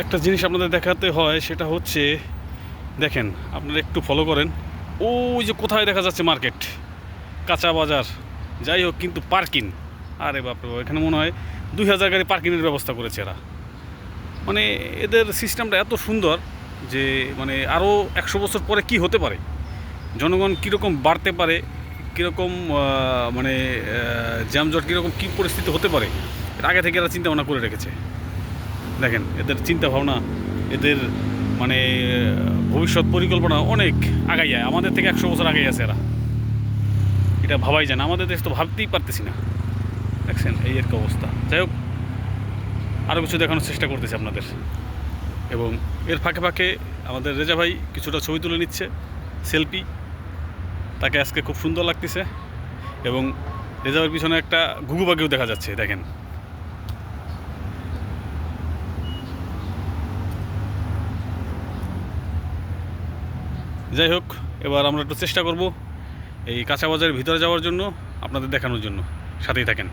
একটা জিনিস আপনাদের দেখাতে হয় সেটা হচ্ছে দেখেন আপনারা একটু ফলো করেন। ওই যে কোথায় দেখা যাচ্ছে মার্কেট কাঁচা বাজার। যাই হোক কিন্তু পার্কিং আরে বাপরে বাপ, এখানে মনে হয় দুই হাজার গাড়ি পার্কিংয়ের ব্যবস্থা করেছে এরা। মানে এদের সিস্টেমটা এত সুন্দর যে মানে আরও একশো বছর পরে কি হতে পারে? জনগণ কীরকম বাড়তে পারে? কীরকম মানে জ্যামজট কীরকম কী পরিস্থিতি হতে পারে? আগে থেকে এরা চিন্তা ভাবনা করে রেখেছে। দেখেন, এদের চিন্তা ভাবনা এদের মানে ভবিষ্যৎ পরিকল্পনা অনেক আগাই যায়। আমাদের থেকে একশো বছর আগে আছে এরা। এটা ভাবাই যায় না। আমাদের দেশ তো ভাবতেই পারতেছি না। দেখছেন, এই কি অবস্থা। যাই হোক আরও কিছু দেখানোর চেষ্টা করতেছি আপনাদের। এবং এর ফাঁকে ফাঁকে আমাদের রেজা ভাই কিছুটা ছবি তুলে নিচ্ছে, সেলফি। তাকে আজকে খুব সুন্দর লাগতেছে। এবং রেজা ভাইয়ের পিছনে একটা ঘুঘু পাখিও দেখা যাচ্ছে, দেখেন। যাই হোক, এবার আমরা একটু চেষ্টা করব এই কাঁচা বাজারের ভিতরে যাওয়ার জন্য, আপনাদের দেখানোর জন্য। সাথেই থাকেন।